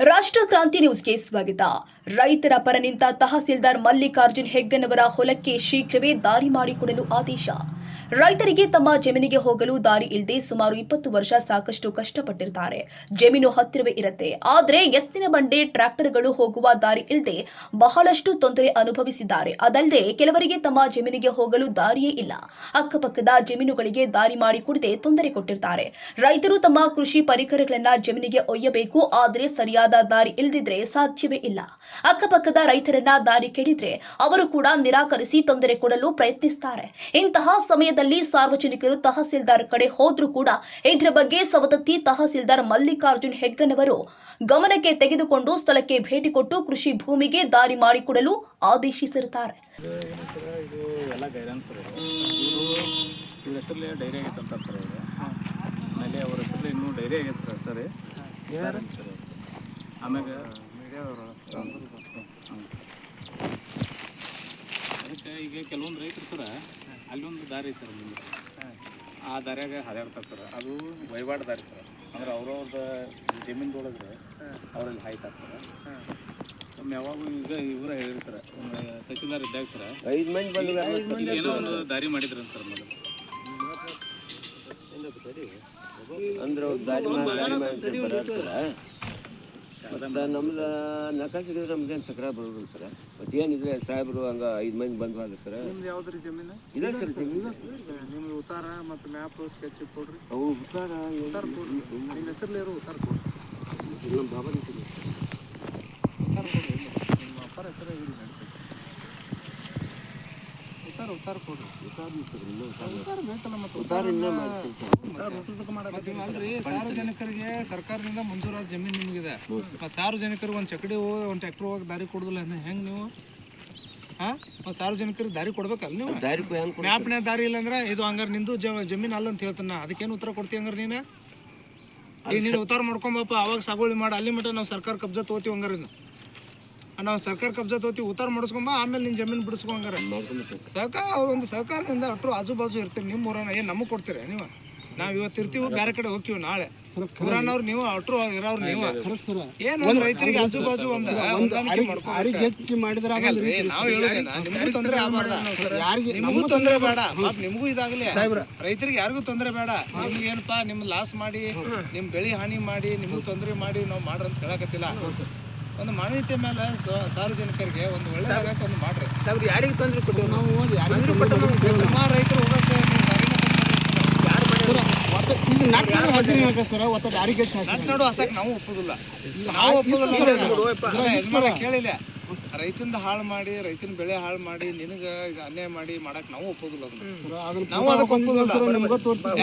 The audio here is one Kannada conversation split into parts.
ರಾಷ್ಟ್ರ ಕ್ರಾಂತಿ ನ್ಯೂಸ್ಗೆ ಸ್ವಾಗತ. ರೈತರ ಪರ ನಿಂತ ತಹಸೀಲ್ದಾರ್ ಮಲ್ಲಿಕಾರ್ಜುನ್ ಹೆಗ್ಗನವರ ಹೊಲಕ್ಕೆ ಶೀಘ್ರವೇ ದಾರಿ ಮಾಡಿಕೊಡಲು ಆದೇಶ. ರೈತರಿಗೆ ತಮ್ಮ ಜಮೀನಿಗೆ ಹೋಗಲು ದಾರಿ ಇಲ್ಲದೆ ಸುಮಾರು ಇಪ್ಪತ್ತು ವರ್ಷ ಸಾಕಷ್ಟು ಕಷ್ಟಪಟ್ಟಿರ್ತಾರೆ. ಜಮೀನು ಹತ್ತಿರವೇ ಇರುತ್ತೆ. ಆದರೆ ಎತ್ತಿನ ಬಂಡೆ ಟ್ರ್ಯಾಕ್ಟರ್ಗಳು ಹೋಗುವ ದಾರಿ ಇಲ್ಲದೆ ಬಹಳಷ್ಟು ತೊಂದರೆ ಅನುಭವಿಸಿದ್ದಾರೆ. ಅದಲ್ಲದೆ ಕೆಲವರಿಗೆ ತಮ್ಮ ಜಮೀನಿಗೆ ಹೋಗಲು ದಾರಿಯೇ ಇಲ್ಲ. ಅಕ್ಕಪಕ್ಕದ ಜಮೀನುಗಳಿಗೆ ದಾರಿ ಮಾಡಿ ಕೊಡದೆ ತೊಂದರೆ ಕೊಟ್ಟಿರ್ತಾರೆ. ರೈತರು ತಮ್ಮ ಕೃಷಿ ಪರಿಕರಗಳನ್ನ ಜಮೀನಿಗೆ ಒಯ್ಯಬೇಕು. ಆದರೆ ಸರಿಯಾದ ದಾರಿ ಇಲ್ಲದಿದ್ರೆ ಸಾಧ್ಯವೇ ಇಲ್ಲ. ಅಕ್ಕಪಕ್ಕದ ರೈತರನ್ನ ದಾರಿ ಕೆಡಿದ್ರೆ ಅವರು ಕೂಡ ನಿರಾಕರಿಸಿ ತೊಂದರೆ ಕೊಡಲು ಪ್ರಯತ್ನಿಸುತ್ತಾರೆ ಇಂತಹ ಸಮಯದಲ್ಲಿ ಸಾರ್ವಜನಿಕರು ತಹಸೀಲ್ದಾರ್ ಕಡೆ ಹೋದ್ರೂ ಕೂಡ ಇದರ ಬಗ್ಗೆ ಸವದತ್ತಿ ತಹಸೀಲ್ದಾರ್ ಮಲ್ಲಿಕಾರ್ಜುನ್ ಹೆಗ್ಗನವರು ಗಮನಕ್ಕೆ ತೆಗೆದುಕೊಂಡು ಸ್ಥಳಕ್ಕೆ ಭೇಟಿ ಕೊಟ್ಟು ಕೃಷಿ ಭೂಮಿಗೆ ದಾರಿ ಮಾಡಿಕೊಡಲು ಆದೇಶಿಸಿರುತ್ತಾರೆ. ಆಮ್ಯಾಗ ಅದಕ್ಕೆ ಈಗ ಕೆಲವೊಂದು ರೈತರು ಸರ ಅಲ್ಲಿ ಒಂದು ದಾರಿ ಸರ್ ಆ ದಾರಿಯಾಗ ಹಾದಾಡ್ತಾರೆ ಸರ್ ಅದು ವಹಿವಾಟು ದಾರಿ ಸರ್. ಅಂದ್ರೆ ಅವ್ರವ್ರದ ಜಮೀನ್ದೊಳಗೆ ಅವರಲ್ಲಿ ಹಾಯ್ತಾರೆ ಒಮ್ಮೆ ಯಾವಾಗೂ ಈಗ ಇವರ ಹೇಳಿರ್ತಾರೆ ತಹಸೀಲ್ದಾರ್ ಇದ್ದಾಗ ಸರ್. ಐದು ಮಂದಿ ಏನೋ ಒಂದು ದಾರಿ ಮಾಡಿದ್ರನ್ ಸರ್ ಮೊದಲು. ಅಂದ್ರೆ ಅವ್ರು ದಾರಿ ಮಾಡಿ ದಾರಿ ಮಾಡಿ ಬರಾಡ್ತಾರ ಮತ್ತು ನಮ್ದು ನಕಾಸಿಗೆ ನಮ್ದೇನು ತಕರಾರು ಬರೋದಿಲ್ಲ ಸರ್. ಮತ್ತು ಏನಿದ್ರೆ ಸಾಹೇಬರು ಹಂಗೆ ಐದು ಮಂದಿ ಬಂದು ಹೋದ ಸರ್. ನಿಮ್ದು ಯಾವ್ದ್ರಿ ಜಮೀನು? ಇದೆ ಸರ್ ಜಮೀನು. ಉತ್ತಾರ ಮತ್ತು ಮ್ಯಾಪ್ ಸ್ಕೆಚ್ ಕೊಡ್ರಿ. ಅವು ಉತ್ತಾರ ಉತ್ತಾರ ಕೊಡ್ರಿ. ನಿಮ್ಮ ಹೆಸರಲ್ಲಿ ಇರೋ ಉತ್ತಾರ ಕೊಡ್ರಿ. ನಮ್ಮ ಬಾಬಾ ನಿಮ್ಮ ಅಪ್ಪರ ಹೆಸರು ಹೇಳಿ ಉತ್ತಾರ ಉತ್ತಾರ ಕೊಡ್ರಿ ಉತ್ತಾರ ಬೇಕಲ್ಲ ಮತ್ತೆ ಉತ್ತಾರ ಅಲ್ರಿ ಸಾರ್ವಜನಿಕರಿಗೆ ಸರ್ಕಾರದಿಂದ ಮಂಜೂರಾದ ಜಮೀನು ನಿಮಗಿದೆ. ಸಾರ್ವಜನಿಕರಿಗೆ ಒಂದು ಚಕಡಿ ಹೋಗಿ ಒಂದು ಟ್ರ್ಯಾಕ್ಟರ್ ಹೋಗಿ ದಾರಿ ಕೊಡುದಿಲ್ಲ. ಹೆಂಗೆ ನೀವು? ಹಾ? ಸಾರ್ವಜನಿಕರಿಗೆ ದಾರಿ ಕೊಡ್ಬೇಕಲ್ಲ ನೀವು? ದಾರಿ ಮ್ಯಾಪ್ನ ದಾರಿ ಇಲ್ಲ ಅಂದ್ರೆ ಇದು ಹಂಗಾರೆ ನಿಂದು ಜಮೀನು ಅಲ್ಲ ಅಂತ ಹೇಳ್ತಾನ. ಅದಕ್ಕೇನು ಉತ್ತರ ಕೊಡ್ತೀವಿ ಹಂಗಾರೆ ನೀನು? ಈಗ ನೀನು ಉತ್ತಾರ ಮಾಡ್ಕೊಂಬಪ್ಪ ಅವಾಗ ಸಾಗುವಳಿ ಮಾಡಿ. ಅಲ್ಲಿ ಮಟ್ಟ ನಾವು ಸರ್ಕಾರ ಕಬ್ಜಾ ತಗೋತೀವಿ ಹಂಗಾರೆ ಇನ್ನು. ಆ, ನಾವು ಸರ್ಕಾರ ಕಬ್ಜಾ ತೋತಿ ಉತ್ತಾರ ಮಾಡಿಸ್ಕೊಂಬ, ಆಮೇಲೆ ನಿನ್ನ ಜಮೀನು ಬಿಡಿಸ್ಕೊಂಗಾರ. ಸಹಕಾರ ಒಂದು ಸಹಕಾರದಿಂದ ಅಟ್ರು ಆಜು ಬಾಜು ಇರ್ತೀರಿ ನಿಮ್ಮ ಊರನ್ನ, ಏನು ನಮಗೆ ಕೊಡ್ತೀರಿ ನೀವು? ನಾವು ಇವತ್ತು ಇರ್ತೀವಿ ಬೇರೆ ಕಡೆ ಹೋಗ್ತೀವಿ ನಾಳೆ. ಊರನ್ನವ್ರು ನೀವು ಅಟ್ರು ಇರೋರು ನೀವು. ಏನು ರೈತರಿಗೆ ಆಜು ಬಾಜು ಒಂದು. ಹೆಚ್ಚು ನಾವು ನಿಮಗೂ ತೊಂದರೆ ಆಗಬಾರ್ದ. ನಿಮಗೂ ತೊಂದರೆ ಬೇಡ. ನಿಮಗೂ ಇದಾಗಲಿ. ರೈತರಿಗೆ ಯಾರಿಗೂ ತೊಂದರೆ ಬೇಡ. ನಿಮ್ಗೆ ಏನಪ್ಪಾ ನಿಮ್ ಲಾಸ್ ಮಾಡಿ, ನಿಮ್ ಬೆಳೆ ಹಾನಿ ಮಾಡಿ, ನಿಮಗೂ ತೊಂದರೆ ಮಾಡಿ ನಾವು ಮಾಡ್ರಂತ ಹೇಳಕತ್ತಿಲ್ಲ ಒಂದು ಮಾನವೀಯತೆ ಮೇಲೆ ಸ- ಸಾರ್ವಜನಿಕರಿಗೆ ಒಂದು ಒಳ್ಳೆ ಒಂದು ಮಾಡ್ರಿ. ಸಾವಿರ ಯಾರಿಗೆ ತೊಂದರೆ ಕೊಟ್ಟು ನಾವು ಯಾರಿಗೆ ಸುಮಾರು ರೈತರು ಹೋಗಕ್ಕೆ ನೀವು ಸರ್ ಒಪ್ಪೋದಿಲ್ಲ. ಕೇಳಿಲ್ಲ. ರೈತಂದ ಹಾಳು ಮಾಡಿ ರೈತನ ಬೆಳೆ ಹಾಳು ಮಾಡಿ ನಿನಗ ಈಗ ಅನ್ಯಾಯ ಮಾಡಿ ಮಾಡಕ್ ನಾವು ಒಪ್ಪೋದಿಲ್ಲ ಅದನ್ನ. ನಾವು ಅದಕ್ಕೆ ಒಪ್ಪೋದಿಲ್ಲ. ನಿಮ್ಗೆ ತೋರ್ತೀವಿ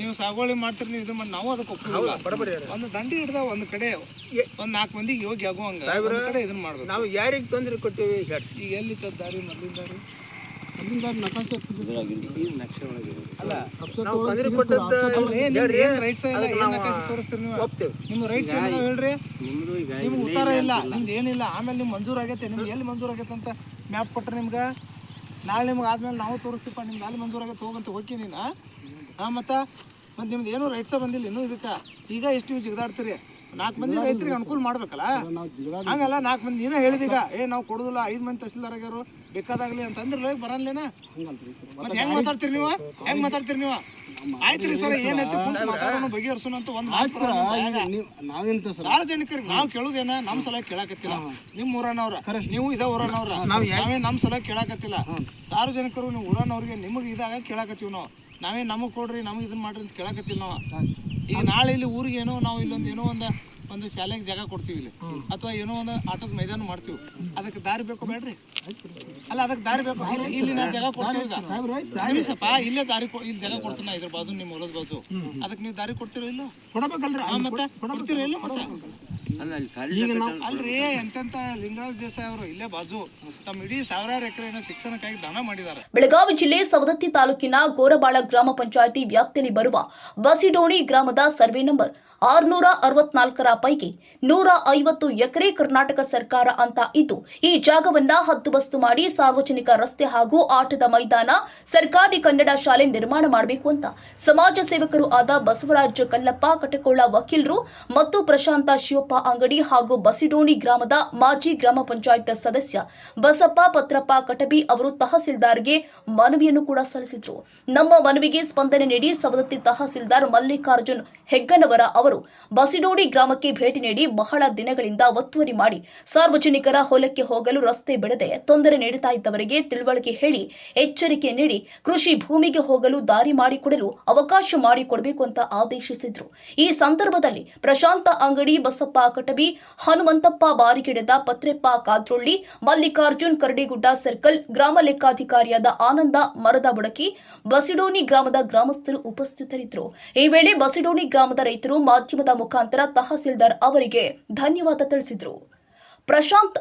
ನೀವು ಸಾಗುವಳಿ ಮಾಡ್ತೀರಿ ನೀವು ಇದು ಮಾಡಿ ನಾವು ಅದಕ್ಕೆ ಒಪ್ಪೋದಿಲ್ಲ. ಒಂದು ದಂಡಿ ಹಿಡ್ದ ಒಂದ್ ಕಡೆ ಒಂದ್ ನಾಲ್ಕು ಮಂದಿಗೆ ಯೋಗ್ಯ ಆಗುವಂಗ. ಒಂದ್ ಕಡೆ ಇದನ್ನ ಮಾಡ್ಬೇಕು. ನಾವು ಯಾರಿಗೆ ತೊಂದರೆ ಕೊಟ್ಟಿವಿ ಈಗ ಎಲ್ಲಿ ದಾರಿ ಮೊದ್ಲಿನ ದಾರಿ? ನಿಮ್ಮ ರೈಟ್ಸ್ ಏನಿಲ್ಲ ಹೇಳ್ರಿ. ನಿಮ್ಮದು ಈಗ ನಿಮ್ಗೆ ಉತ್ತರ ಇಲ್ಲ ನಿಮ್ದು ಏನಿಲ್ಲ ಆಮೇಲೆ ನಿಮ್ಗೆ ಮಂಜೂರ್ ಆಗೈತೆ ನಿಮ್ಗೆ ಎಲ್ಲಿ ಮಂಜೂರ್ ಆಗೈತೆ ಅಂತ ಮ್ಯಾಪ್ ಕೊಟ್ರೆ ನಿಮ್ಗೆ ನಾಳೆ ನಿಮ್ಗೆ ಆದ್ಮೇಲೆ ನಾವು ತೋರಿಸ್ತೀವಪ್ಪ ನಿಮ್ಗೆ ಅಲ್ಲಿ ಮಂಜೂರ್ ಆಗೈತೆ ಹೋಗಂತ ಹೋಗಿ ನೀನು ಹಾಂ ಮತ್ತು ಮತ್ತು ನಿಮ್ದು ಏನು ರೈಟ್ಸ ಬಂದಿಲ್ಲ ಇನ್ನೂ ಇದಕ್ಕೆ. ಈಗ ಎಷ್ಟು ನೀವು ಜಿಗದಾಡ್ತೀರಿ? ನಾಲ್ಕು ಮಂದಿ ರೈತರಿಗೆ ಅನುಕೂಲ ಮಾಡ್ಬೇಕಲ್ಲ? ಹಂಗಲ್ಲ ನಾಲ್ಕು ಮಂದಿ ನೀನೇ ಹೇಳಿದೀಗ ಏ ನಾವು ಕೊಡೋದಿಲ್ಲ ಐದು ಮಂದಿ ತಹಸೀಲ್ದಾರ್ ಆಗ್ಯಾರು ಬೇಕಾದಾಗಲಿ ಅಂತಂದ್ರೆ ಬರಲ್ಲೇನ? ಮತ್ತೆ ಹೆಂಗ್ ಮಾತಾಡ್ತೀರಿ ನೀವು? ಹೆಂಗ್ ಮಾತಾಡ್ತೀರಿ ನೀವು? ಆಯ್ತ್ರಿ ಸರ್ ಏನೈತಿ ಮಾತಾಡೋಣ ಬಗೆಹರಿಸೋಣ ಅಂತ ಒಂದು. ನಾವೇಂತ ಸರ್? ಸಾರ್ವಜನಿಕರಿಗೆ ನಾವು ಕೇಳುದೇನ? ನಮ್ಮ ಸಲ ಕೇಳಾಕತ್ತಿಲ್ಲ. ನಿಮ್ಮ ಊರನವ್ರ ನೀವು ಇದ ಊರನವ್ರ. ನಾವೇ ನಮ್ಮ ಸಲ ಕೇಳಾಕತ್ತಿಲ್ಲ. ಸಾರ್ವಜನಿಕರು ನೀವು ಊರನವ್ರಿಗೆ ನಿಮಗೆ ಇದಾಗ ಕೇಳಾಕತ್ತೀವಿ ನಾವು. ನಾವೇ ನಮಗೆ ಕೊಡ್ರಿ ನಮಗೆ ಇದನ್ನ ಮಾಡ್ರಿ ಅಂತ ಕೇಳಾಕತ್ತಿಲ್ಲ ನಾವು. ಈಗ ನಾಳೆ ಇಲ್ಲಿ ಊರಿಗೆ ಏನೋ ನಾವು ಇಲ್ಲೊಂದು ಏನೋ ಒಂದು ಒಂದು ಶಾಲೆಗೆ ಜಾಗ ಕೊಡ್ತೀವಿ ಇಲ್ಲಿ. ಅಥವಾ ಏನೋ ಒಂದು ಆಟದ ಮೈದಾನ ಮಾಡ್ತೀವಿ. ಅದಕ್ಕೆ ದಾರಿ ಬೇಕು ಬೇಡ್ರಿ? ಅಲ್ಲ ಅದಕ್ಕೆ ದಾರಿ ಬೇಕು? ಇಲ್ಲಿ- ನಾ ಜಾಗ ಕೊಡ್ತೀವಿ ಸಪ್ಪ ಇಲ್ಲೇ ದಾರಿ ಇಲ್ಲಿ ಜಾಗ ಕೊಡ್ತೀನಿ ಇದ್ರ ಬಾಜು ನಿಮ್ಮ ಹೊಲದ ಬಾಜು? ಅದಕ್ಕೆ ನೀವು ದಾರಿ ಕೊಡ್ತೀರೋ ಇಲ್ಲೋ? ಕೊಡಬೇಕಲ್ರಿ. ಮತ್ತೆ ಕೊಡ್ತೀರೋ ಇಲ್ಲ ಮತ್ತೆ? ಈಗ ನಾವು ಅಲ್ರಿ ಎಂತೆಂತ ಲಿಂಗರಾಜ್ ದೇಸಾಯಿ ಅವರು ಇಲ್ಲೇ ಬಾಜು. ತಮ್ಮ ಇಡೀ ಸಾವಿರಾರು ಎಕರೆನ ಶಿಕ್ಷಣಕ್ಕಾಗಿ ದಾನ ಮಾಡಿದ್ದಾರೆ ಬೆಳಗಾವಿ ಜಿಲ್ಲೆ ಸವದತ್ತಿ ತಾಲೂಕಿನ ಗೋರಬಾಳ ಗ್ರಾಮ ಪಂಚಾಯಿತಿ ವ್ಯಾಪ್ತಿಯಲ್ಲಿ ಬರುವ ಬಸಿಡೋಣಿ ಗ್ರಾಮದ ಸರ್ವೆ ನಂಬರ್ ಆರುನೂರ ಅರವತ್ನಾಲ್ಕರ ಪೈಕಿ ನೂರ ಐವತ್ತು ಎಕರೆ ಕರ್ನಾಟಕ ಸರ್ಕಾರ ಅಂತ ಇದ್ದು ಈ ಜಾಗವನ್ನ ಹದ್ದುಬಸ್ತು ಮಾಡಿ ಸಾರ್ವಜನಿಕ ರಸ್ತೆ ಹಾಗೂ ಆಟದ ಮೈದಾನ ಸರ್ಕಾರಿ ಕನ್ನಡ ಶಾಲೆ ನಿರ್ಮಾಣ ಮಾಡಬೇಕು ಅಂತ ಸಮಾಜ ಸೇವಕರು ಆದ ಬಸವರಾಜ ಕಲ್ಲಪ್ಪ ಕಟಕೋಳ ವಕೀಲರು ಮತ್ತು ಪ್ರಶಾಂತ ಶಿವಪ್ಪ ಅಂಗಡಿ ಹಾಗೂ ಬಸಿಡೋಣಿ ಗ್ರಾಮದ ಮಾಜಿ ಗ್ರಾಮ ಪಂಚಾಯತ್ ಸದಸ್ಯ ಬಸಪ್ಪ ಪತ್ರಪ್ಪ ಕಟಬಿ ಅವರು ತಹಸೀಲ್ದಾರ್ಗೆ ಮನವಿಯನ್ನು ಕೂಡ ಸಲ್ಲಿಸಿದ್ರು. ನಮ್ಮ ಮನವಿಗೆ ಸ್ಪಂದನೆ ನೀಡಿ ಸವದತ್ತಿ ತಹಸೀಲ್ದಾರ್ ಮಲ್ಲಿಕಾರ್ಜುನ್ ಹೆಗ್ಗನವರ ಅವರು ಬಸಿಡೋಣಿ ಗ್ರಾಮಕ್ಕೆ ಭೇಟಿ ನೀಡಿ ಬಹಳ ದಿನಗಳಿಂದ ಒತ್ತುವರಿ ಮಾಡಿ ಸಾರ್ವಜನಿಕರ ಹೊಲಕ್ಕೆ ಹೋಗಲು ರಸ್ತೆ ಬಿಡದೆ ತೊಂದರೆ ನೀಡುತ್ತಾ ಇದ್ದವರಿಗೆ ತಿಳುವಳಿಕೆ ಹೇಳಿ ಎಚ್ಚರಿಕೆ ನೀಡಿ ಕೃಷಿ ಭೂಮಿಗೆ ಹೋಗಲು ದಾರಿ ಮಾಡಿಕೊಡಲು ಅವಕಾಶ ಮಾಡಿಕೊಡಬೇಕು ಅಂತ ಆದೇಶಿಸಿದ್ರು. ಈ ಸಂದರ್ಭದಲ್ಲಿ ಪ್ರಶಾಂತ ಅಂಗಡಿ ಬಸಪ್ಪ ಕಟಬಿ, ಹನುಮಂತಪ್ಪ ಬಾರಿಗಿಡದ ಪತ್ರೆಪ್ಪ ಕಾದ್ರೊಳ್ಳಿ, ಮಲ್ಲಿಕಾರ್ಜುನ್ ಕರಡಿಗುಡ್ಡ ಸರ್ಕಲ್, ಗ್ರಾಮ ಲೆಕ್ಕಾಧಿಕಾರಿಯಾದ ಆನಂದ ಮರದ ಬುಡಕಿ, ಬಸಿಡೋನಿ ಗ್ರಾಮದ ಗ್ರಾಮಸ್ಥರು ಉಪಸ್ಥಿತರಿದ್ದರು. ಈ ವೇಳೆ ಬಸಿಡೋನಿ ಗ್ರಾಮದ ರೈತರು ಮಾಧ್ಯಮದ ಮುಖಾಂತರ ತಹಸೀಲ್ದಾರ್ ಅವರಿಗೆ ಧನ್ಯವಾದ ತಿಳಿಸಿದರು. ಪ್ರಶಾಂತ್